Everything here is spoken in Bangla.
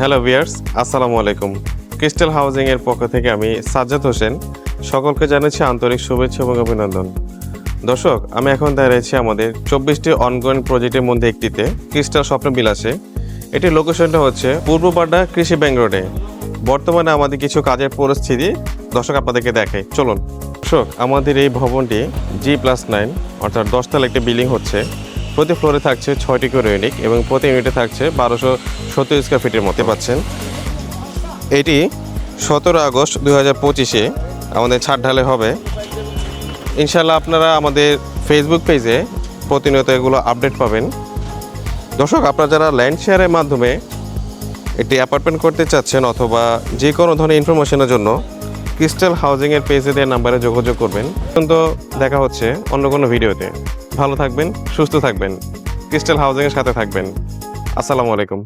হ্যালো ভিয়ার্স আসসালামু আলাইকুম। ক্রিস্টাল হাউজিং এর পক্ষ থেকে আমি সাজ্জাদ হোসেন। সকলকে জানাচ্ছি আন্তরিক শুভেচ্ছা এবং অভিনন্দন। দর্শক, আমি এখন দাঁড়িয়েছি আমাদের চব্বিশটি অনগোয়িং প্রজেক্টের মধ্যে একটিতে ক্রিস্টাল স্বপ্ন বিলাসে। এটির লোকেশনটা হচ্ছে পূর্ব পূর্বপাড্ডা কৃষি ব্যাংক রোডে বর্তমানে আমাদের কিছু কাজের পরিস্থিতি দর্শক আপনাদেরকে দেখে চলুন। দর্শক, আমাদের এই ভবনটি জি প্লাস নাইন অর্থাৎ দশতলা একটি বিল্ডিং হচ্ছে। প্রতি ফ্লোরে থাকছে ছয়টি করে ইউনিট এবং প্রতি ইউনিটে থাকছে বারোশো সত্তর স্কোয়ার ফিটের মধ্যে পাচ্ছেন। এটি সতেরো আগস্ট দু হাজার পঁচিশে আমাদের ছাদ ঢালে হবে। ইনশাল্লাহ আপনারা আমাদের ফেসবুক পেজে প্রতিনিয়ত এগুলো আপডেট পাবেন। দর্শক, আপনারা যারা ল্যান্ড শেয়ারের মাধ্যমে একটি অ্যাপার্টমেন্ট করতে চাচ্ছেন অথবা যে কোনো ধরনের ইনফরমেশনের জন্য ক্রিস্টাল হাউজিংয়ের পেজে দেওয়ার নাম্বারে যোগাযোগ করবেন। তো দেখা হচ্ছে অন্য কোনো ভিডিওতে। ভালো থাকবেন, সুস্থ থাকবেন। ক্রিস্টাল হাউজিংয়ের সাথে থাকবেন। আসসালামু আলাইকুম।